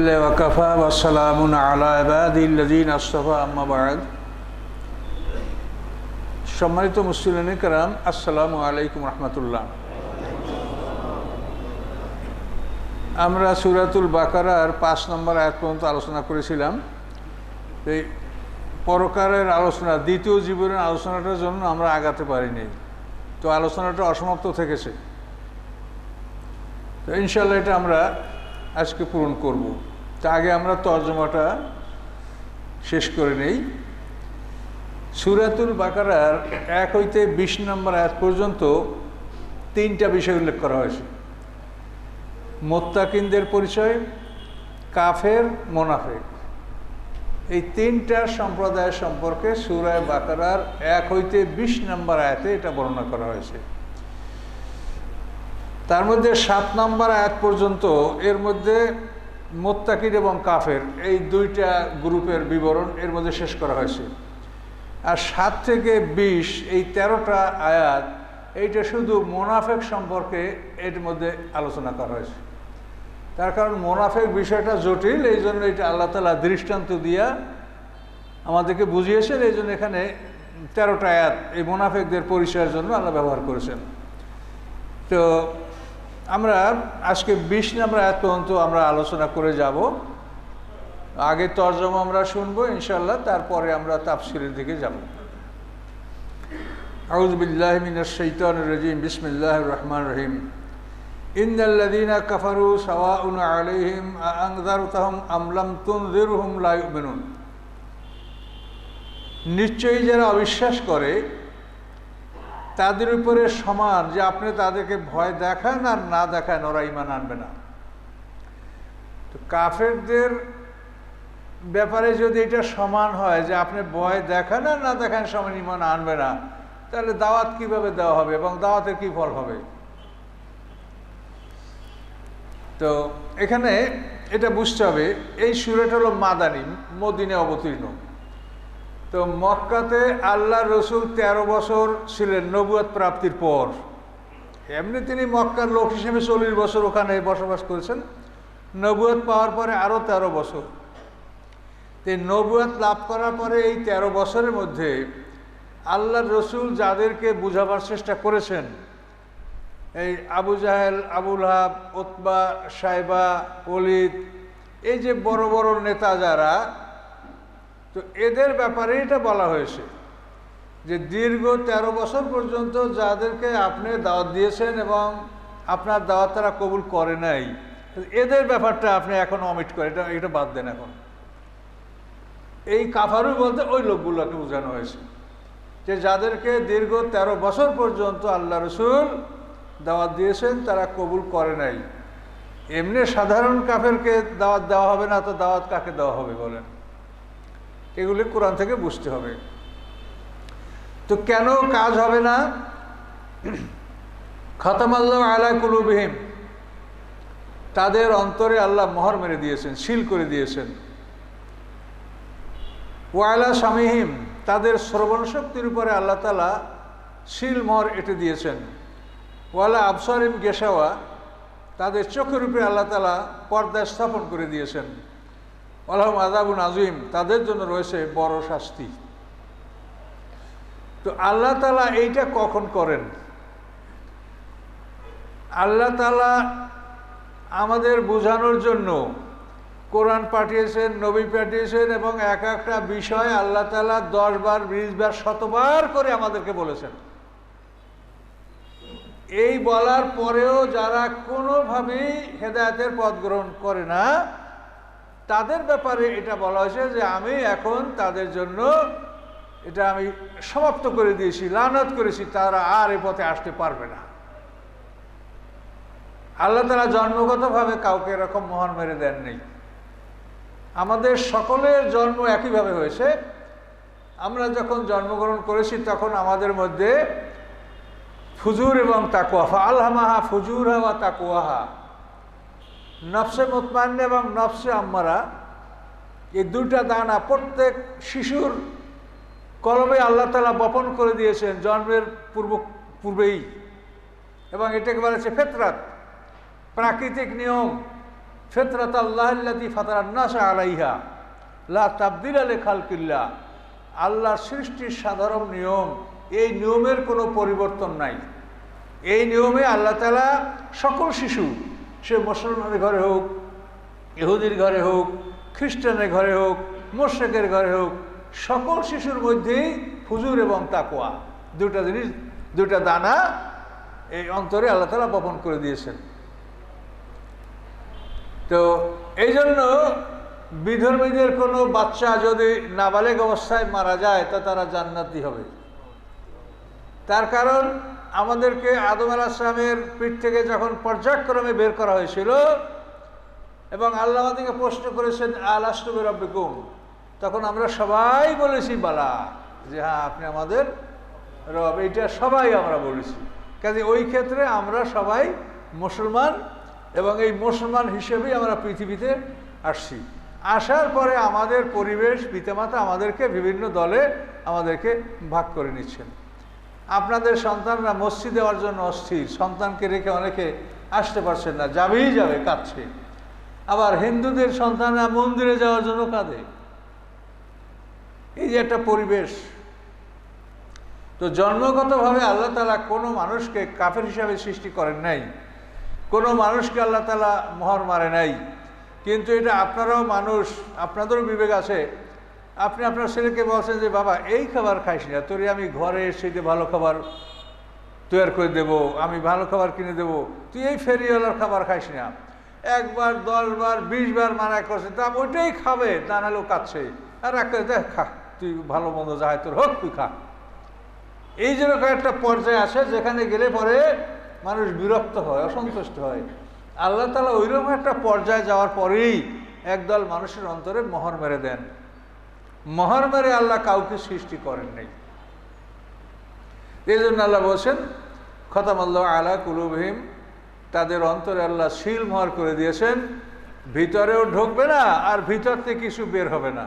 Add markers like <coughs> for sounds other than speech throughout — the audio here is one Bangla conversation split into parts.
لله وكفى والسلام على عباده الذين اصطفى أما بعد সম্মানিত মুসলিম কারাম আসসালামু আলাইকুম রহমতুল্লাহ আমরা সুরাতুল বাকারার পাঁচ নম্বর আয়াত পর্যন্ত আলোচনা করেছিলাম এই পরকারের আলোচনা দ্বিতীয় জীবনের আলোচনাটার জন্য আমরা আগাতে পারিনি তো আলোচনাটা অসমাপ্ত থেকেছে তো ইনশাল্লাহ এটা আমরা আজকে পূরণ করব তা আগে আমরা তর্জমাটা শেষ করে নেই। সুরাতুল বাকারার এক হইতে বিশ নম্বর আয়াত পর্যন্ত তিনটা বিষয় উল্লেখ করা হয়েছে। মোত্তাকিনদের পরিচয়, কাফের, মোনাফেক। এই তিনটা সম্প্রদায় সম্পর্কে সুরায় বাকারার এক হইতে বিশ নম্বর আয়াতে এটা বর্ণনা করা হয়েছে। তার মধ্যে সাত নম্বর আয়াত পর্যন্ত এর মধ্যে মোত্তাকির এবং কাফের, এই দুইটা গ্রুপের বিবরণ এর মধ্যে শেষ করা হয়েছে। আর সাত থেকে বিশ এই তেরোটা আয়াত, এইটা শুধু মোনাফেক সম্পর্কে এর মধ্যে আলোচনা করা হয়েছে। তার কারণ মোনাফেক বিষয়টা জটিল, এই জন্য এটা আল্লাহ তালা দৃষ্টান্ত দিয়া আমাদেরকে বুঝিয়েছেন, এই জন্য এখানে তেরোটা আয়াত এই মোনাফেকদের পরিচয়ের জন্য আল্লাহ ব্যবহার করেছেন। তো আমরা আজকে বিশ নম্বর পর্যন্ত আমরা আলোচনা করে যাব। আগে তর্জমা আমরা শুনব ইনশাল্লাহ তারপরে আমরা তাফসিরের দিকে যাব। আউজবিল্লাহ মিনাশাইতান রাজিম বিসমিল্লাহ রহমান রহিম। ইন্দাল্লাদিনা কাফারু সাওয়াউন আলাইহিম আংদারতাহম আমলাম তুনজিরহুম লা ইউমিনুন। নিশ্চয়ই যারা অবিশ্বাস করে তাদের উপরে সমান যে আপনি তাদেরকে ভয় দেখান আর না দেখান, ওরা ইমান আনবে না। তো কাফেরদের ব্যাপারে যদি এটা সমান হয় যে আপনি ভয় দেখান আর না দেখান, সমান ইমান আনবে না, তাহলে দাওয়াত কীভাবে দেওয়া হবে এবং দাওয়াতের কি ফল হবে? তো এখানে এটা বুঝতে হবে, এই সুরেটা হলো মাদানি মদিনে অবতীর্ণ। তো মক্কাতে আল্লাহ রসুল ১৩ বছর ছিলেন নবুয়াত প্রাপ্তির পর। এমনি তিনি মক্কার লোক হিসেবে চল্লিশ বছর ওখানে বসবাস করেছেন। নবুয়াত পাওয়ার পরে আরও ১৩ বছর। তো নবুয়াত লাভ করার পরে এই ১৩ বছরের মধ্যে আল্লাহ রসুল যাদেরকে বুঝাবার চেষ্টা করেছেন, এই আবু জাহেল, আবুল হাব ওতবা সাইবা অলিদ এই যে বড় বড় নেতা যারা তো এদের ব্যাপারে এটা বলা হয়েছে যে দীর্ঘ ১৩ বছর পর্যন্ত যাদেরকে আপনি দাওয়াত দিয়েছেন এবং আপনার দাওয়াত তারা কবুল করে নাই এদের ব্যাপারটা আপনি এখন অমিট করে এটা এটা বাদ দেন এখন। এই কাফারু বলতে ওই লোকগুলোকে বোঝানো হয়েছে যে যাদেরকে দীর্ঘ ১৩ বছর পর্যন্ত আল্লাহ রসুল দাওয়াত দিয়েছেন, তারা কবুল করে নাই। এমনি সাধারণ কাফেরকে দাওয়াত দেওয়া হবে না, তো দাওয়াত কাকে দেওয়া হবে বলেন? এগুলি কোরআন থেকে বুঝতে হবে। তো কেন কাজ হবে না? খতামাল্লাহ আলা কুলুবিহিম। তাদের অন্তরে আল্লাহ মোহর মেরে দিয়েছেন, সিল করে দিয়েছেন। ওয়ালা স্বামীহিম তাদের শ্রবণ শক্তির উপরে আল্লাহ তালা শিল মোহর এঁটে দিয়েছেন। ওয়ালা আবসারিম গেসাওয়া, তাদের চোখের উপরে আল্লাহ তালা পর্দা স্থাপন করে দিয়েছেন। আলহম আদাবুন আজিম তাদের জন্য রয়েছে বড় শাস্তি। তো আল্লাহ তালা এইটা কখন করেন? আল্লাহ তালা আমাদের বোঝানোর জন্য কোরআন পাঠিয়েছেন, নবী পাঠিয়েছেন এবং এক একটা বিষয় আল্লাহ তালা দশ বার, বিশ বার, শতবার করে আমাদেরকে বলেছেন। এই বলার পরেও যারা কোনোভাবেই হেদায়তের পথ গ্রহণ করে না তাদের ব্যাপারে এটা বলা হয়েছে যে আমি এখন তাদের জন্য এটা আমি সমাপ্ত করে দিয়েছি, লানত করেছি, তারা আর এ পথে আসতে পারবে না। আল্লাহ তারা জন্মগতভাবে কাউকে এরকম মহান মেরে দেননি। আমাদের সকলের জন্ম একইভাবে হয়েছে। আমরা যখন জন্মগ্রহণ করেছি তখন আমাদের মধ্যে ফুজুর এবং তাকুয়াফা আলহামাহা ফুজুর হাওয়া তাকুয়াহা নফসে মুতমান্য এবং নফসে আম্মারা এই দুইটা দানা প্রত্যেক শিশুর কলমে আল্লাহ তালা বপন করে দিয়েছেন জন্মের পূর্ব, পূর্বেই। এবং এটাকে বলা হচ্ছে ফেতরাত। প্রাকৃতিক নিয়ম, ফেতরাত আল্লাহ ফাতারান্নাস আলাইহা, লা তাবদিল আলে খালকিল্লা আল্লাহর সৃষ্টির সাধারণ নিয়ম, এই নিয়মের কোনো পরিবর্তন নাই। এই নিয়মে আল্লাহ তালা সকল শিশু সে মুসলমানের ঘরে হোক, ইহুদির ঘরে হোক, খ্রিস্টানের ঘরে হোক মোর্শেকের ঘরে হোক, সকল শিশুর মধ্যেই ফুজুর এবং তাকোয়া দুটা জিনিস দুটা দানা এই অন্তরে আল্লাহ তালা বপন করে দিয়েছেন। তো এই জন্য বিধর্মীদের কোনো বাচ্চা যদি নাবালেগ অবস্থায় মারা যায়, তা তারা জান্নাতি হবে। তার কারণ আমাদেরকে আদম আল আসলামের পিঠ থেকে যখন পর্যায়ক্রমে বের করা হয়েছিল, এবং আল্লাহ আমাদেরকে প্রশ্ন করেছেন আল আষ্টমের রব্বিকুম তখন আমরা সবাই বলেছি, বালা। যে হ্যাঁ আপনি আমাদের রব। এইটা সবাই আমরা বলেছি। কাজে ওই ক্ষেত্রে আমরা সবাই মুসলমান, এবং এই মুসলমান হিসেবেই আমরা পৃথিবীতে আসছি। আসার পরে আমাদের পরিবেশ, পিতামাতা আমাদেরকে বিভিন্ন দলে আমাদেরকে ভাগ করে নিচ্ছেন। আপনাদের সন্তানরা মসজিদ দেওয়ার জন্য অস্থির। সন্তানকে রেখে অনেকে আসতে পারছেন না, যাবেই যাবে, কাঁদছে। আবার হিন্দুদের সন্তানরা মন্দিরে যাওয়ার জন্য কাঁদে। এই যে একটা পরিবেশ। তো জন্মগতভাবে আল্লাহ তালা কোনো মানুষকে কাফের হিসাবে সৃষ্টি করেন নাই। কোনো মানুষকে আল্লাহ তালা মোহর মারে নাই। কিন্তু এটা আপনারাও মানুষ, আপনাদেরও বিবেক আছে। আপনি আপনার ছেলেকে বলছেন যে, বাবা, এই খাবার খাইস না। তোরে আমি ঘরে এসে যে ভালো খাবার তৈরি করে দেব, আমি ভালো খাবার কিনে দেব। তুই এই ফেরিওয়ালার খাবার খাইস না। একবার, দশবার, বিশবার মানা করছে, তা ওইটাই খাবে, তা নাহলেও কাচ্ছে আর এক দেখ, খা, তুই ভালো মন্দ যাই তোর হোক, তুই খা। এই যেরকম একটা পর্যায়ে আসে, যেখানে গেলে পরে মানুষ বিরক্ত হয়, অসন্তুষ্ট হয়। আল্লাহ তালা ওইরকম একটা পর্যায়ে যাওয়ার পরেই একদল মানুষের অন্তরে মোহর মেরে দেন। মোহর মেরে আল্লাহ কাউকে সৃষ্টি করেন নাই। এই জন্য আল্লাহ বলছেন খতাম আল্লাহ আলা কুলুবহিম তাদের অন্তরে আল্লাহ শিল মোহর করে দিয়েছেন, ভিতরেও ঢুকবে না আর ভিতর থেকে কিছু বের হবে না।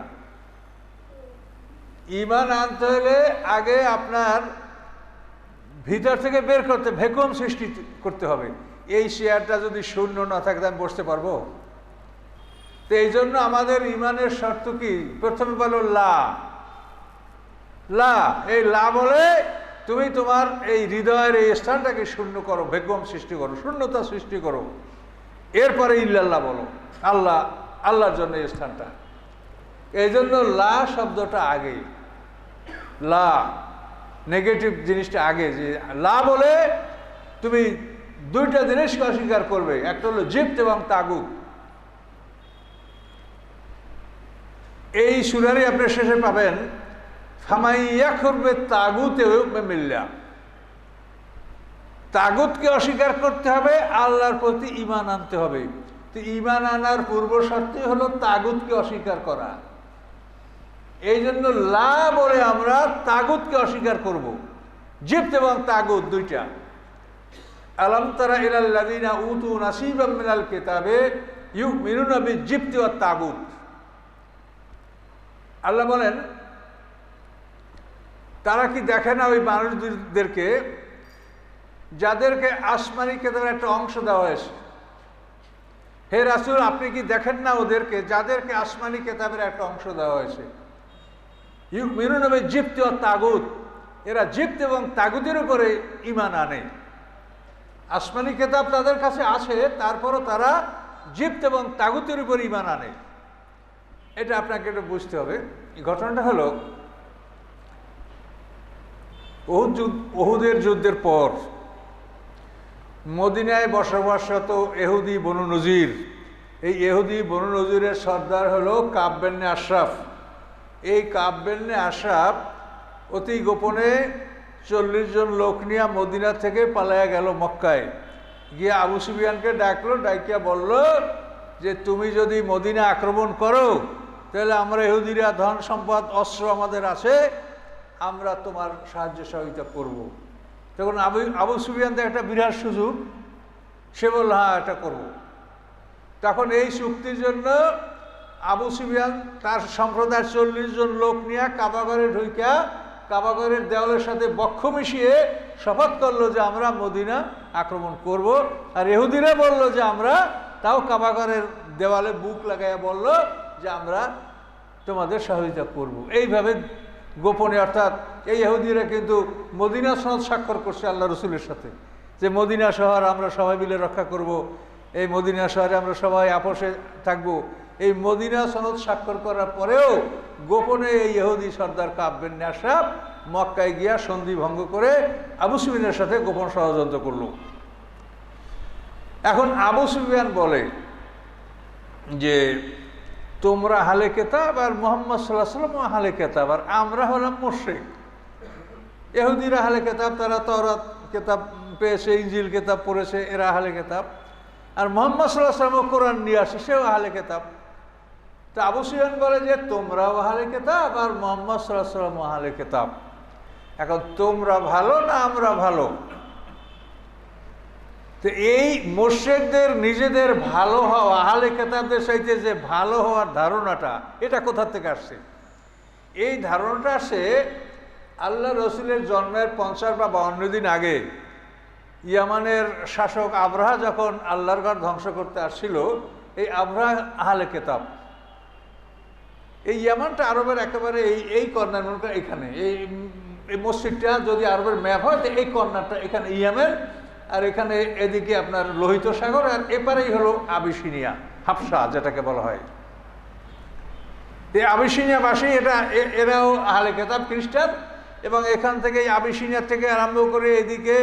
ইমান আনতে হলে আগে আপনার ভিতর থেকে বের করতে ভেকুম সৃষ্টি করতে হবে। এই শেয়ারটা যদি শূন্য না থাকে আমি বসতে পারব? তো এই জন্য আমাদের ইমানের শর্ত কি? প্রথমে বলো লা। লা, এই লা বলে তুমি তোমার এই হৃদয়ের এই স্থানটাকে শূন্য করো, ভেগম সৃষ্টি করো, শূন্যতা সৃষ্টি করো। এরপরে ইল্লাল্লাহ বলো, আল্লাহ, আল্লাহর জন্য এই স্থানটা। এই জন্য লা শব্দটা আগে লা, নেগেটিভ জিনিসটা আগে, যে লা বলে তুমি দুইটা জিনিসকে অস্বীকার করবে, একটা হলো জিপ্ত এবং তাগুত। এই সুরারই আপনি শেষে পাবেন ফামাইয়া করবে তাগুতে মিল্লা। তাগুতকে অস্বীকার করতে হবে, আল্লাহর প্রতি ইমান আনতে হবে। তো ইমান আনার পূর্ব শর্তে হলো তাগুতকে অস্বীকার করা। এই জন্য লা বলে আমরা তাগুতকে অস্বীকার করব। জিপ্ত এবং তাগুত দুইটা। আলম তারা ইলাল্লাদিনা উতু নাসিবাম মিনাল কিতাবে ইউ মিনুনবি জিপ্তি ও তাগুত। আল্লাহ বলেন, তারা কি দেখে না ওই মানুষদেরকে? যাদেরকে আসমানি কেতাবের একটা অংশ দেওয়া হয়েছে। হে রাসুল, আপনি কি দেখেন না ওদেরকে? যাদেরকে আসমানি কেতাবের একটা অংশ দেওয়া হয়েছে। ইউ মিনুনবে জিপ্তি ও তাগুত, এরা জিপ্ত এবং তাগুদের উপরে ইমান আনে। আসমানি কেতাব তাদের কাছে আছে, তারপরও তারা জিপ্ত এবং তাগুতের উপর ইমান আনে। এটা আপনাকে একটু বুঝতে হবে। ঘটনাটা হলো, ওহুদ ওহুদের যুদ্ধের পর মদিনায় বসবাসরত এহুদি বনু নজির, এই এহুদি বনু নজিরের সর্দার হলো কাব্যেন্নে আশরাফ। এই কাব্যেন্নে আশরাফ অতি গোপনে চল্লিশ জন লোক নিয়ে মদিনা থেকে পালাইয়া গেল মক্কায়। গিয়ে আবু সুবিয়ানকে ডাকলো, ডাকিয়া বলল যে, তুমি যদি মদিনা আক্রমণ করো তাহলে আমরা ইহুদিরা ধন সম্পদ, অস্ত্র আমাদের আছে, আমরা তোমার সাহায্য সহযোগিতা করব। তখন আবু আবু সুবিয়ান একটা বিরাট সুযোগ, সে বলল হ্যাঁ এটা করব। তখন এই চুক্তির জন্য আবু সুবিয়ান তার সম্প্রদায়ের চল্লিশ জন লোক নিয়ে কাবাগরে ঢুইকা কাবাগরের দেওয়ালের সাথে বক্ষ মিশিয়ে শপথ করল যে আমরা মদিনা আক্রমণ করব আর এহুদিরা বলল যে আমরা তাও কাবাগরের দেওয়ালে বুক লাগাইয়া বলল যে আমরা তোমাদের সহযোগিতা করব। এইভাবে গোপনে অর্থাৎ এই ইহুদিরা কিন্তু মদিনা সনদ স্বাক্ষর করছে আল্লাহ রসুলের সাথে। যে মদিনা শহর আমরা সবাই মিলে রক্ষা করব, এই মদিনা শহরে আমরা সবাই আপোষে থাকব। এই মদিনা সনদ স্বাক্ষর করার পরেও গোপনে এই ইহুদি সর্দার কাব্যের ন্যাসাব মক্কায় গিয়া সন্ধি ভঙ্গ করে আবু সুবিনের সাথে গোপন ষড়যন্ত্র করল। এখন আবু সুফিয়ান বলে যে তোমরা হালে কেতাব আর মোহাম্মদ সাল্লাহ সাল্লাম হালে কেতাব, আর আমরা হলাম মোশেক এহুদিরা হালে কেতাব, তারা তরাত কেতাব পেয়েছে ইঞ্জিল কেতাব পড়েছে, এরা হালে কেতাব। আর মোহাম্মদ সাল্লাহ সাল্লাম কোরআন নিয়ে আসে, সেও হালে কেতাব। তা আবু সুফিয়ান বলে যে, তোমরাও হালে কেতাব আর মোহাম্মদ সাল্লাহ সাল্লাম হালে কেতাব। এখন, তোমরা ভালো না আমরা ভালো? তো এই মোর্শেকদের নিজেদের ভালো হওয়া, আহলে কেতাবদের সাইতে যে ভালো হওয়ার ধারণাটা, এটা কোথা থেকে আসছে? এই ধারণাটা আসে আল্লাহ রসুলের জন্মের পঞ্চাশ বা বাউন্ন দিন আগে ইয়ামানের শাসক আবরাহা যখন আল্লাহর ঘর ধ্বংস করতে আসছিল, এই আবরাহা আহলে কেতাব, এই ইয়ামানটা আরবের একেবারে এই এই কর্নার মনে এখানে, এই এই মসজিদটা যদি আরবের ম্যাপ হয়, তো এই কর্নারটা এখানে ইয়ামের আর এখানে এদিকে আপনার লোহিত সাগর আর এপারেই হলো আবিসিনিয়া, হাফসা যেটাকে বলা হয়। এই আবিসিনিয়াবাসী, এটা এরাও আহলে কেতাব খ্রিস্টান এবং এখান থেকে আবিসিনিয়া থেকে আরম্ভ করে এদিকে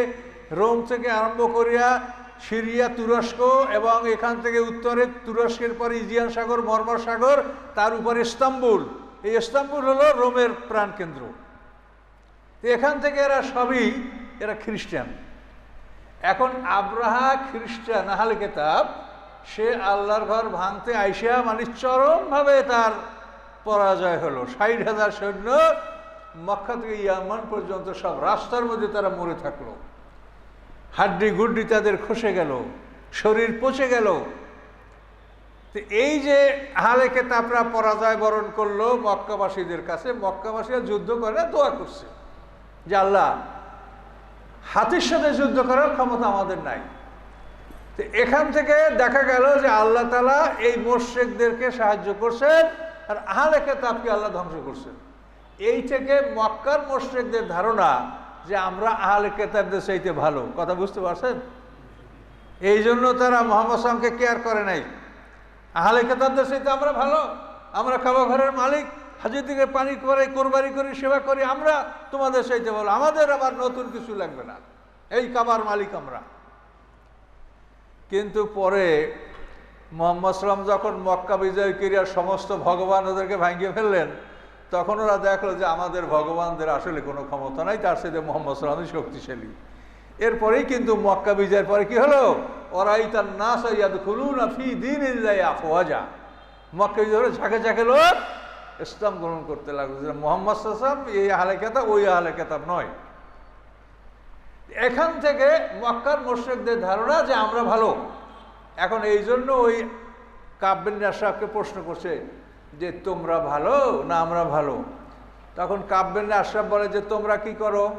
রোম থেকে আরম্ভ করিয়া সিরিয়া, তুরস্ক এবং এখান থেকে উত্তরে তুরস্কের পরে ইজিয়ান সাগর, মর্মর সাগর, তার উপরে ইস্তাম্বুল। এই ইস্তাম্বুল হলো রোমের প্রাণকেন্দ্র। এখান থেকে এরা সবই, এরা খ্রিস্টান। এখন আব্রাহা খ্রিস্টান, আহলে কেতাব, সে আল্লাহর ঘর ভাঙতে আইসিয়া মানে চরমভাবে তার পরাজয় হলো। ষাট হাজার সৈন্য মক্কা থেকে ইয়ামান পর্যন্ত সব রাস্তার মধ্যে তারা মরে থাকল। হাড্ডি গুড্ডি তাদের খসে গেল, শরীর পচে গেল। তো এই যে আহলে কেতাবরা পরাজয় বরণ করল মক্কাবাসীদের কাছে, মক্কাবাসীরা যুদ্ধ করে দোয়া করছে যে আল্লাহ হাতির সাথে যুদ্ধ করার ক্ষমতা আমাদের নাই। তো এখান থেকে দেখা গেল যে আল্লাহ তালা এই মোর্শেকদেরকে সাহায্য করছেন আর আহলে কেতাবকে আল্লাহ ধ্বংস করছেন। এই থেকে মক্কার মোর্শেকদের ধারণা যে আমরা আহলে কেতাবদের চাইতে ভালো। কথা বুঝতে পারছেন? এই জন্য তারা মোহাম্মদ সালামকে কেয়ার করে নাই। আহলে কেতাবদের চাইতে আমরা ভালো। আমরা কাবা ঘরের মালিক। হাজির দিকে পানি করে, কোরবানি করি, সেবা করি, আমরা তোমাদের চাইতে ভালো। আমাদের আবার নতুন কিছু লাগবে না। এই কাবার মালিক আমরা। কিন্তু পরে মোহাম্মদ সালাম যখন মক্কা বিজয় ক্রিয়ার সমস্ত ভগবান ওদেরকে ভাঙিয়ে ফেললেন, তখন ওরা দেখল যে আমাদের ভগবানদের আসলে কোনো ক্ষমতা নাই, তার সাথে মোহাম্মদ সালামই শক্তিশালী। এরপরেই কিন্তু মক্কা বিজয়ের পরে কি হলো? ওরাই তার না সৈয়াদ খুলুন ফি দিন আফওয়াজা। মক্কা বিজয় ঝাঁকে ঝাঁকে লোক ইসলাম গ্রহণ করতে লাগল। যে মোহাম্মদ সাল্লাম এই আহলে কেতাব, ওই আহলে কেতাব নয়। এখান থেকে মক্কার মোর্শেকদের ধারণা যে আমরা ভালো। এখন এই জন্য ওই কাব্যের নাসাবকে প্রশ্ন করছে যে, তোমরা ভালো না আমরা ভালো? তখন কাব্যের আশরাফ বলে যে, তোমরা কি করো?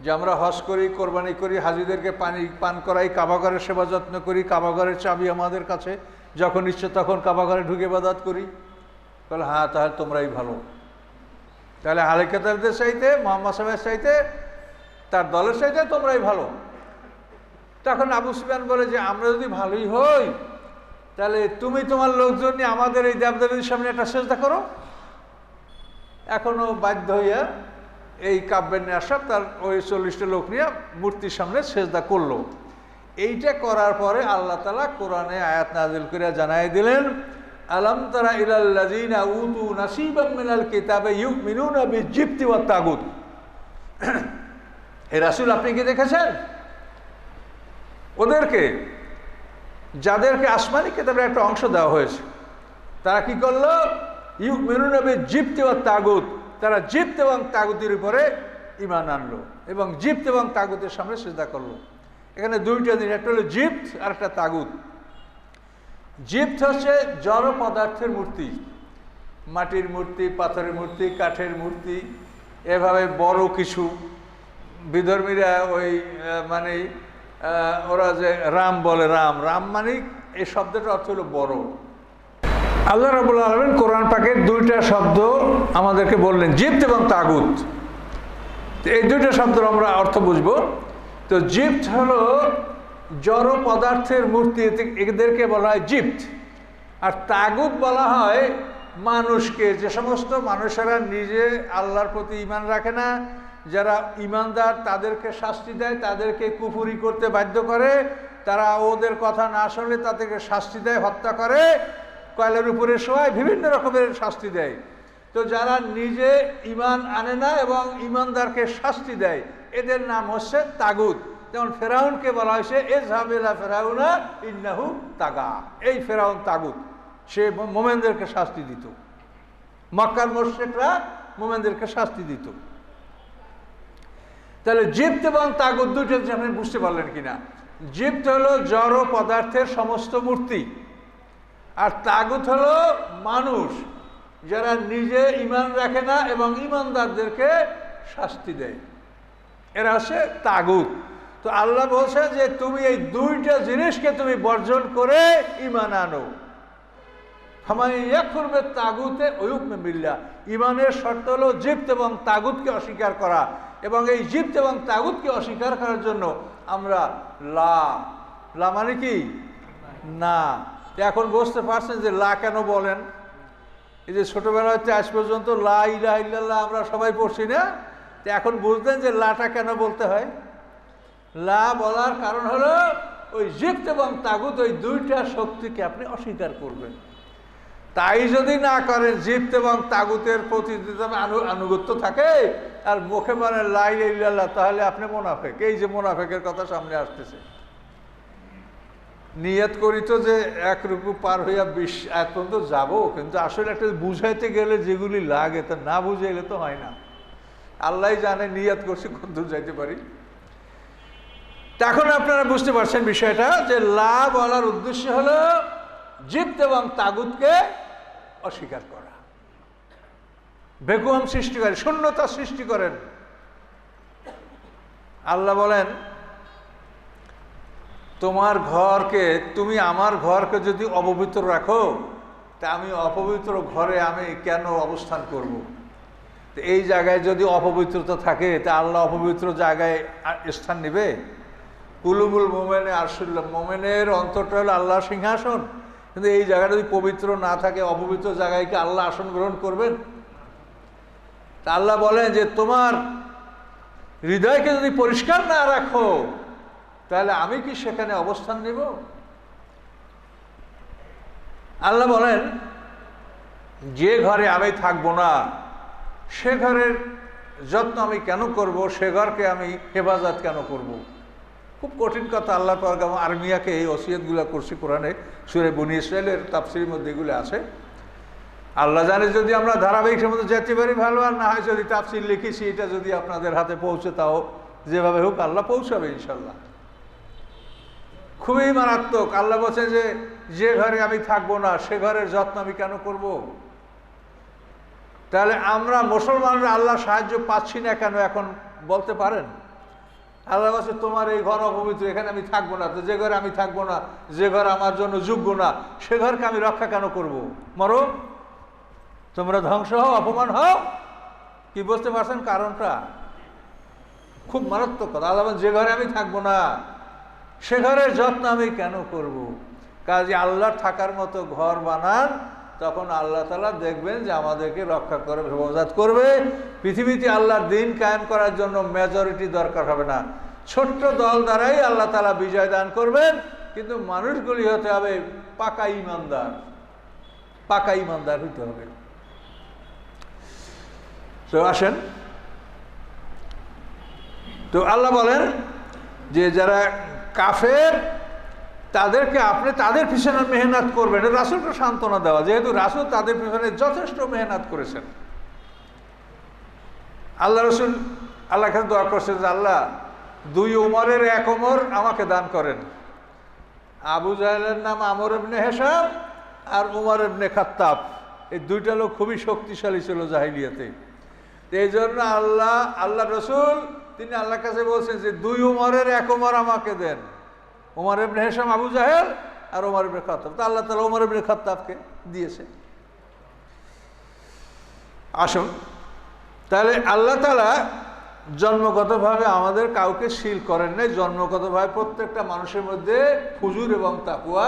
যে আমরা হজ করি, কোরবানি করি, হাজিদেরকে পানি, পান করাই কাবাঘরের সেবা যত্ন করি কাবাঘরের চাবি আমাদের কাছে। যখন ইচ্ছে তখন কাবাঘরে ঢুকে বাদাত করি। বলে হ্যাঁ তাহলে তোমরাই ভালো। তাহলে হালেকাতারদের চাইতে, মোহাম্মদ সাহেবের চাইতে, তার দলের চাইতে তোমরাই ভালো। তখন আবু সুফিয়ান বলে যে, আমরা যদি ভালোই হই, তাহলে তুমি তোমার লোকজন নিয়ে আমাদের এই দেবদেবীর সামনে একটা চেষ্টা করো। এখনও বাধ্য হইয়া এই কাব্যের নেশাব তার ওই চল্লিশটা লোক নিয়ে মূর্তির সামনে সেজদা করল। এইটা করার পরে আল্লাহ তালা কোরআনে আয়াত নাজিল করিয়া জানাই দিলেন আলম তারা ইলাল্লাযিনা উতু নাসিবাম মিনাল কিতাবে ইউমিনুনা বিজিবতি ওয়াত তাগুত। <coughs> হে রাসূল, আপনি কি দেখেছেন? ওদেরকে, যাদেরকে আসমানি কেতাবের একটা অংশ দেওয়া হয়েছে, তারা কি করল? ইউ মেনুনবে জিপ্ত এবং তাগুত। তারা জিপ্ত এবং তাগুতের উপরে ইমান আনলো এবং জিপ্ত এবং তাগুতের সামনে সেজদা করল। এখানে দুইটা জিনিস, একটা হলো জিপ্ত আর একটা তাগুত। জিপ্ত হচ্ছে জড় পদার্থের মূর্তি, মাটির মূর্তি, পাথরের মূর্তি, কাঠের মূর্তি, এভাবে বড় কিছু। বিধর্মীরা ওই মানে ওরা যে রাম বলে রাম রাম মানে এই শব্দটা অর্থ হলো বড়। আল্লাহ রাবুল আলমিন কোরআন পাকের দুইটা শব্দ আমাদেরকে বললেন জিপ্ত এবং তাগুত। এই দুইটা শব্দের আমরা অর্থ বুঝব। তো জিপ্ত হলো জড় পদার্থের মূর্তি এদেরকে বলা হয় জিপ্ত আর তাগুত বলা হয় মানুষকে। যে সমস্ত মানুষেরা নিজে আল্লাহর প্রতি ইমান রাখে না, যারা ইমানদার তাদেরকে শাস্তি দেয়, তাদেরকে কুফুরি করতে বাধ্য করে। তারা ওদের কথা না শুনলে তাদেরকে শাস্তি দেয়, হত্যা করে। কয়লার উপরে শোয়ায়, বিভিন্ন রকমের শাস্তি দেয়। তো যারা নিজে ইমান আনে না এবং ইমানদারকে শাস্তি দেয়, এদের নাম হচ্ছে তাগুত। যেমন ফেরাউনকে বলা হয়েছে এ ঝামেলা ফেরাউনা ইন্নাহু তাগা। এই ফেরাউন তাগুত, সে মোমেনদেরকে শাস্তি দিত। মক্কার মোর্শেকরা মোমেনদেরকে শাস্তি দিত। তাহলে জিপ্ত এবং তাগুত দুটো আপনি বুঝতে পারলেন কিনা? জিপ্ত হলো জড় পদার্থের সমস্ত মূর্তি, আর তাগুত হলো মানুষ, যারা নিজে ইমান রাখে না এবং ইমানদারদেরকে শাস্তি দেয়। এরা হচ্ছে তাগুত। তো আল্লাহ বলছে যে তুমি এই দুইটা জিনিসকে তুমি বর্জন করে ইমান আনো। আমার ইয়া করবে তাগুতে অয়ুক মিল্লা ইমানের শর্ত হলো জিপ্ত এবং তাগুতকে অস্বীকার করা এবং এই জিপ্ত এবং তাগুতকে অস্বীকার করার জন্য আমরা লা। লা মানে কি? না। এখন বুঝতে পারছেন যে লা কেন বলেন? এই যে ছোটবেলা হচ্ছে আজ পর্যন্ত লা ইলাহা ইল্লাল্লাহ আমরা সবাই পড়ছি না। তো এখন বুঝলেন যে লাটা কেন বলতে হয়? লা বলার কারণ হলো, ওই জিপ্ত এবং তাগুত ওই দুইটা শক্তিকে আপনি অস্বীকার করবেন। তাই যদি না করেন জিপ্ত এবং তাগুতের প্রতি আনুগত্য থাকে, আর মুখে মানে লাই ইল্লাল্লাহ তাহলে আপনি মোনাফেক। এই যে মোনাফেকের কথা সামনে আসতেছে। নিয়ত করি তো যে এক রুকু পার হইয়া বিশ এক পর্যন্ত যাব, কিন্তু আসলে একটা বুঝাইতে গেলে যেগুলি লাগে তা না বুঝাইলে তো হয় না। আল্লাহ জানে নিয়ত করছি কত যাইতে পারি। এখন আপনারা বুঝতে পারছেন বিষয়টা যে লা বলার উদ্দেশ্য হলো জিপ্ত এবং তাগুতকে অস্বীকার করা। বেকুয়াম সৃষ্টি করে শূন্যতা সৃষ্টি করেন। আল্লাহ বলেন, তোমার ঘরকে, তুমি আমার ঘরকে যদি অপবিত্র রাখো, তা আমি অপবিত্র ঘরে আমি কেন অবস্থান করব। এই জায়গায় যদি অপবিত্রতা থাকে, তা আল্লাহ অপবিত্র জায়গায় স্থান নেবে? কুলুবুল মোমেনে আরশুল্লাহ মোমেনের অন্তরটা হলো আল্লাহ সিংহাসন। কিন্তু এই জায়গাটা যদি পবিত্র না থাকে, অপবিত্র জায়গায় কি আল্লাহ আসন গ্রহণ করবেন? তা আল্লাহ বলেন যে, তোমার হৃদয়কে যদি পরিষ্কার না রাখো, তাহলে আমি কি সেখানে অবস্থান নেব? আল্লাহ বলেন, যে ঘরে আমি থাকব না, সে ঘরের যত্ন আমি কেন করব? সে ঘরকে আমি হেফাজত কেন করব। খুব কঠিন কথা আল্লাহ পারগাম আর্মিয়াকে এই ওসিয়তগুলো করছি কোরআনে সুরে বনি ইসরায়েলের তাপসির মধ্যে এগুলো আছে। আল্লাহ জানে যদি আমরা ধারাবাহিকের মধ্যে যেতে পারি ভালো, আর না হয় যদি তাপসির লিখেছি, এটা যদি আপনাদের হাতে পৌঁছে তাও যেভাবে হোক আল্লাহ পৌঁছাবে ইনশাল্লাহ খুবই মারাত্মক। আল্লাহ বলছেন যে যে ঘরে আমি থাকব না, সে ঘরের যত্ন আমি কেন করব। তাহলে আমরা মুসলমানরা আল্লাহ সাহায্য পাচ্ছি না কেন এখন বলতে পারেন? আল্লাহ বলছে, তোমার এই ঘর অপবিত্র, এখানে আমি থাকব না, তো যে ঘরে আমি থাকব না, যে ঘর আমার জন্য যোগ্য না, সে ঘরকে আমি রক্ষা কেন করব। মরো তোমরা ধ্বংস হও, অপমান হও কি বুঝতে পারছেন কারণটা খুব মারাত্মক কথা আল্লাহ যে ঘরে আমি থাকব না, সে ঘরের যত্ন আমি কেন করব। কাজে আল্লাহর থাকার মতো ঘর বানান তখন আল্লাহ তালা দেখবেন যে আমাদেরকে রক্ষা করে, হেফাজত করবে। পৃথিবীতে আল্লাহর দিন কায়েম করার জন্য মেজরিটি দরকার হবে না। ছোট্ট দল দ্বারাই আল্লাহ তালা বিজয় দান করবেন, কিন্তু মানুষগুলি হতে হবে পাকা ইমানদার। পাকা ইমানদার হইতে হবে। তো আসেন। তো আল্লাহ বলেন যে যারা কাফের তাদেরকে আপনি তাদের পিছনে মেহনত করবেন। রাসুলকে সান্ত্বনা দেওয়া। যেহেতু রাসুল তাদের পিছনে যথেষ্ট মেহনত করেছেন। আল্লাহ রসুল আল্লাহ কাছে দোয়া করছেন যে, আল্লাহ, দুই উমরের এক ওমর আমাকে দান করেন। আবু জাহেলের নাম আমর এবনে হেসাম আর উমর এবনে খাত্তাব। এই দুইটা লোক খুবই শক্তিশালী ছিল জাহিলিয়াতে। এই জন্য আল্লাহ আল্লাহ রসুল, তিনি আল্লাহর কাছে বলছেন যে, দুই উমরের এক উমর আমাকে দেন। উমর এবনে হেসাম আবু জাহেল আর ওমর ইবনে খত্তাব। তো আল্লাহ তালা ওমর ইবনে খত্তাবকে দিয়েছে। আসুন, তাহলে আল্লাহ তালা জন্মগতভাবে আমাদের কাউকে শিল করেন নাই, জন্মগতভাবে প্রত্যেকটা মানুষের মধ্যে ফুজুর এবং তাকুয়া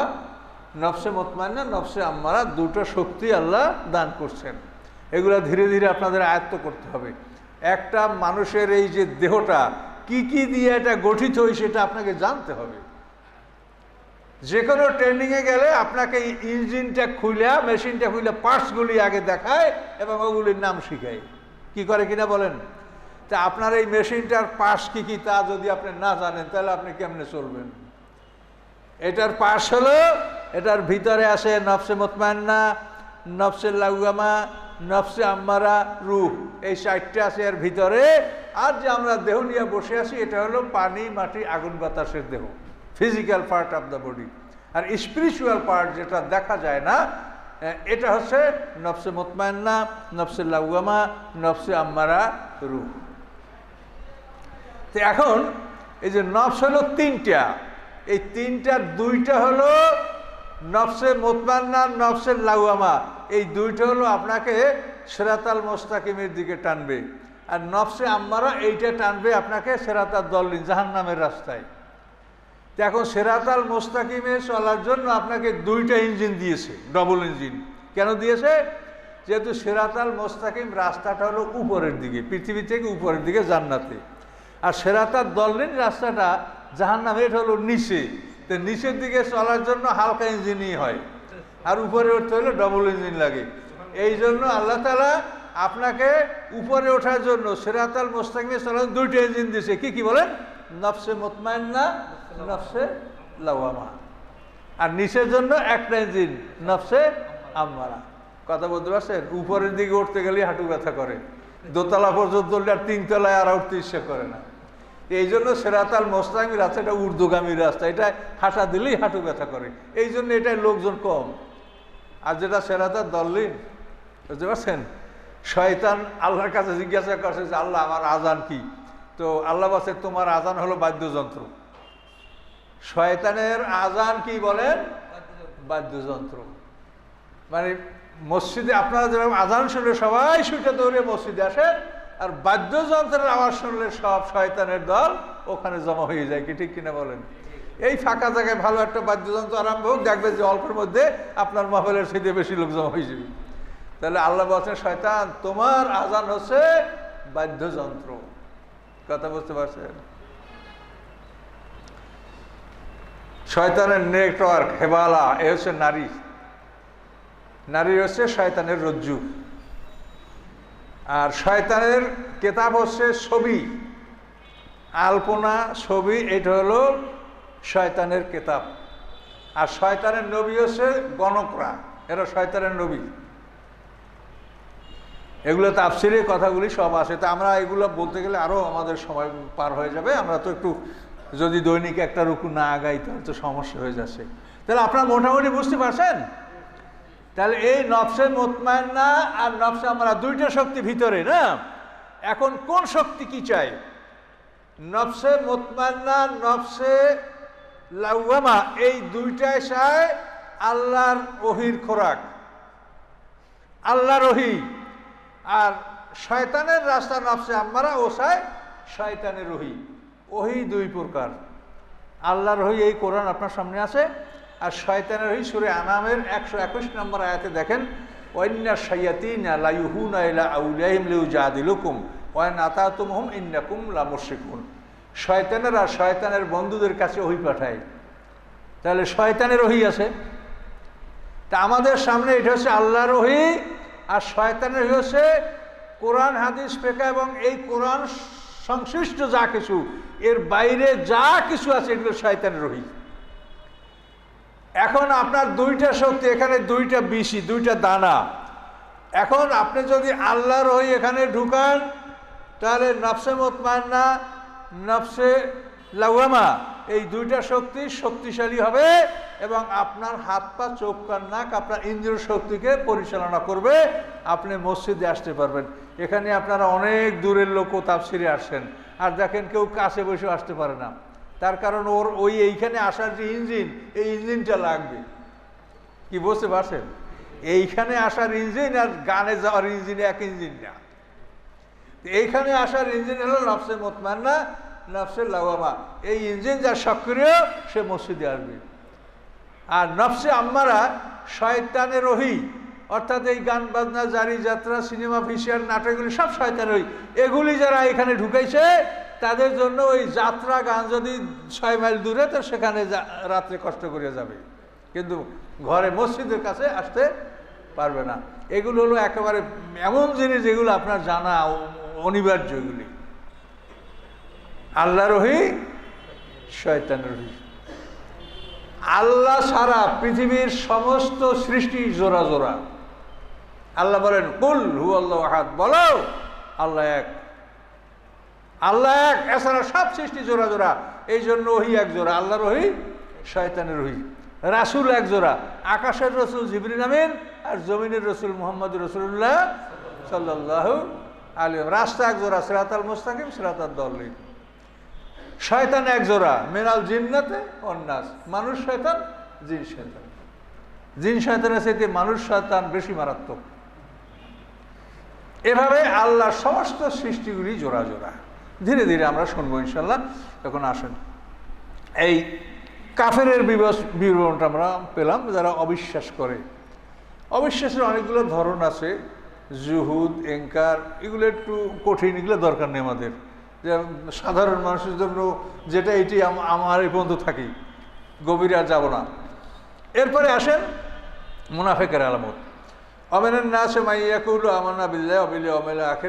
নফসে মতমান্না নফসে আম্মারা দুটো শক্তি আল্লাহ দান করছেন। এগুলো ধীরে ধীরে আপনাদের আয়ত্ত করতে হবে। একটা মানুষের এই যে দেহটা, কি কি দিয়ে এটা গঠিত হয় সেটা আপনাকে জানতে হবে। যে কোনো ট্রেনিংয়ে গেলে আপনাকে ইঞ্জিনটা খুলে মেশিনটা খুলে পার্টসগুলি আগে দেখায় এবং ওগুলির নাম শিখায়। কি করে কিনা বলেন? তা আপনার এই মেশিনটার পার্টস কী কী তা যদি আপনি না জানেন, তাহলে আপনি কেমনে চলবেন? এটার পার্টস হলো, এটার ভিতরে আছে নফসে মতমান্না, নফসে লাউগামা নফসে আম্মারা, রুহ। এই চারটে আছে এর ভিতরে। আর যে আমরা দেহ নিয়ে বসে আছি, এটা হলো পানি, মাটি, আগুন, বাতাসের দেহ। Physical part of the body R spiritual part যেটা দেখা যায় না এটা হচ্ছে নফসে মতমান্না, নফসে লাউগামা নফসে আম্মারা রুহ। তো এখন এই যে নফস হলো তিনটা, এই তিনটার দুইটা হলো নফসে মোতমান্না নফসের লাউয়ামা। এই দুইটা হলো আপনাকে সেরাতাল মোস্তাকিমের দিকে টানবে। আর নফসে আম্মারা এইটা টানবে আপনাকে সেরাতাল দল জাহান নামের রাস্তায়। এখন সেরাতাল মোস্তাকিমে চলার জন্য আপনাকে দুইটা ইঞ্জিন দিয়েছে ডবল ইঞ্জিন। কেন দিয়েছে? যেহেতু সেরাতাল মোস্তাকিম রাস্তাটা হলো উপরের দিকে, পৃথিবী থেকে উপরের দিকে জান্নাতে। আর সেরাতার দলিন রাস্তাটা জাহান নামে এটা হলো নিচে। তো নিচের দিকে চলার জন্য হালকা ইঞ্জিনই হয়। আর উপরে উঠতে হলে ডবল ইঞ্জিন লাগে। এই জন্য আল্লাহ তালা আপনাকে উপরে ওঠার জন্য সেরাতাল মোস্তাকিমে চলার দুইটা ইঞ্জিন দিয়েছে। কি কি বলেন? নফসে মোতমাইন্না নফসে লাওয়ামা। আর নিচের জন্য একটা ইঞ্জিন নফসে আম্মারা। কথা বলতে পারছেন? উপরের দিকে উঠতে গেলে হাঁটু ব্যথা করে। দোতলা পর্যন্ত উঠলে আর তিনতলায় আর উঠতে ইচ্ছে করে না। এই জন্য সেরাতাল মোস্তামি রাস্তা, এটা উর্দুগামী রাস্তা। এটা হাঁটা দিলেই হাঁটু ব্যথা করে। এই জন্য এটাই লোকজন কম। আর যেটা সেরাতার দল্লিন, বুঝতে পারছেন? শয়তান আল্লাহর কাছে জিজ্ঞাসা করছে যে, আল্লাহ, আমার আজান কি? তো আল্লাহ বলছে, তোমার আজান হলো বাদ্যযন্ত্র। শয়তানের আজান কি বলেন? বাদ্যযন্ত্র। মানে মসজিদে আপনারা যেরকম আজান শুনলে সবাই শুটে দৌড়ে মসজিদে আসেন, আর বাদ্যযন্ত্রের আওয়াজ শুনলে সব শয়তানের দল ওখানে জমা হয়ে যায়, কি ঠিক কিনা বলেন? এই ফাঁকা জায়গায় ভালো একটা বাদ্যযন্ত্র আরম্ভ হোক দেখবে যে অল্পের মধ্যে আপনার মাহফিলের সাথে বেশি লোক জমা হয়ে যাবে। তাহলে আল্লাহ বলছেন, শয়তান, তোমার আজান হচ্ছে বাদ্যযন্ত্র। কথা বুঝতে পারছেন? শয়তানের নেটওয়ার্ক, হেবালা, এ হচ্ছে নারী। নারী হচ্ছে শয়তানের রজ্জু। আর শয়তানের কেতাব হচ্ছে ছবি। আলপনা, ছবি, এটা হলো শয়তানের কেতাব। আর শয়তানের নবী হচ্ছে গণকরা। এরা শয়তানের নবী। এগুলো তাফসিরে কথাগুলি সব আছে। তা আমরা এগুলো বলতে গেলে আরও আমাদের সময় পার হয়ে যাবে। আমরা তো একটু যদি দৈনিক একটা রুকু না আগাই তাহলে তো সমস্যা হয়ে যাচ্ছে। তাহলে আপনারা মোটামুটি বুঝতে পারছেন? তাহলে এই নফসে মোতমায়না আর নফসে আমরা দুইটা শক্তি ভিতরে, না? এখন কোন শক্তি কি চাই? নফসে মোতমায়না নফসে লাউয়ামা, এই দুইটাই চায় আল্লাহর ওহির খোরাক। আল্লাহর ওহি। আর শয়তানের রাস্তা নফসে আমরা ও চায় শয়তানের ওহি। ওহি দুই প্রকার। আল্লাহর ওহি এই কোরআন আপনার সামনে আছে, আর শয়তানের ওই সুরে আনামের একশো একুশ নম্বর আয়াতে দেখেন ওয়ান্না শায়াতিনা লাইহুনা ইলা আউলিয়াহিম লিউ জাদিলুকুম ওয়ান আতাতুমহুম ইন্নাকুম লা মুশরিকুন শয়তানের আর শয়তানের বন্ধুদের কাছে ওহি পাঠায়। তাহলে শয়তানের ওহি আছে। তা আমাদের সামনে এটা হচ্ছে আল্লাহর ওহি, আর শয়তানের হচ্ছে কোরআন, হাদিস ফেকা এবং এই কোরআন সংশ্লিষ্ট যা কিছু, এর বাইরে যা কিছু আছে, এগুলো শয়তানের ওহি এখন আপনার দুইটা শক্তি, এখানে দুইটা বিশি দুইটা দানা। এখন আপনি যদি আল্লাহর হই এখানে ঢুকান, তাহলে নফসে মতমান্না, নফসে লাউয়ামা এই দুইটা শক্তি শক্তিশালী হবে। এবং আপনার হাত পা, চোখ কান, নাক আপনার ইন্দ্রিয় শক্তিকে পরিচালনা করবে। আপনি মসজিদে আসতে পারবেন। এখানে আপনারা অনেক দূরের লোকও তাফসিরে আসছেন। আর দেখেন কেউ কাছে বসে আসতে পারে না। তার কারণ ওর ওই এইখানে আসার যে ইঞ্জিন, এই ইঞ্জিনটা লাগবে। কি বুঝতে পারছেন এইখানে আসার ইঞ্জিন আর গানে যাওয়ার ইঞ্জিন এক ইঞ্জিন না। এইখানে আসার ইঞ্জিন হলো নফসে মোতমান্না নফসের লাগামা এই ইঞ্জিন যা সক্রিয়, সে মসজিদে আসবে। আর নফসে আম্মারা শয়তানের ওহি অর্থাৎ এই গান, বাজনা, জারি, যাত্রা, সিনেমা ভিসিয়ার নাটকগুলি সব শয়তানের ওই এগুলি যারা এখানে ঢুকাইছে, তাদের জন্য ওই যাত্রা গান যদি ছয় মাইল দূরে, তো সেখানে রাত্রে কষ্ট করে যাবে। কিন্তু ঘরে মসজিদের কাছে আসতে পারবে না। এগুলো হলো একেবারে এমন জিনিস যেগুলো আপনার জানা অনিবার্য এগুলি। আল্লাহ রহি, শয়তান রহি। আল্লাহ সারা পৃথিবীর সমস্ত সৃষ্টি জোড়া জোড়া। আল্লাহ বলেন, কুল হু আল্লাহ বলো, আল্লাহ এক। আল্লাহ এক, এছাড়া সব সৃষ্টি জোড়া জোড়া। এই জন্য ওহি এক জোড়া আল্লাহ রহি শয়তানের রহি রাসুল এক জোড়া, আকাশের রসুল জিবরিন আমিন আর জমিনের রসুল মোহাম্মদ রসুল্লাহ সাল্লাহ আলী রাস্তা এক জোড়া, সিরাতাল মুস্তাকিম, সিরাতাল দলিন শয়তান এক জোড়া, মেনাল জিন্নাতে অন্যাস। মানুষ শয়তান, জিন শয়তান। জিন শয়তানের সাথে মানুষ শয়তান বেশি মারাত্মক। এভাবে আল্লাহর সমস্ত সৃষ্টিগুলি জোড়া জোড়া। ধীরে ধীরে আমরা শুনব ইনশাল্লাহ। এখন আসেন। এই কাফের বিবরণটা আমরা পেলাম, যারা অবিশ্বাস করে। অবিশ্বাসের অনেকগুলো ধরন আছে। জুহুদ এঙ্কার এগুলো একটু কঠিন, এগুলো দরকার নেই আমাদের। সাধারণ মানুষের জন্য যেটা এটি আম- আমার এই বন্ধু থাকি, গভীরে আর যাব না। এরপরে আসেন মুনাফেকের আলামত। অমেনের না আছে মাইয়াকুল আমানা বিল্লাহ অবিল্লা অমেলা আখের।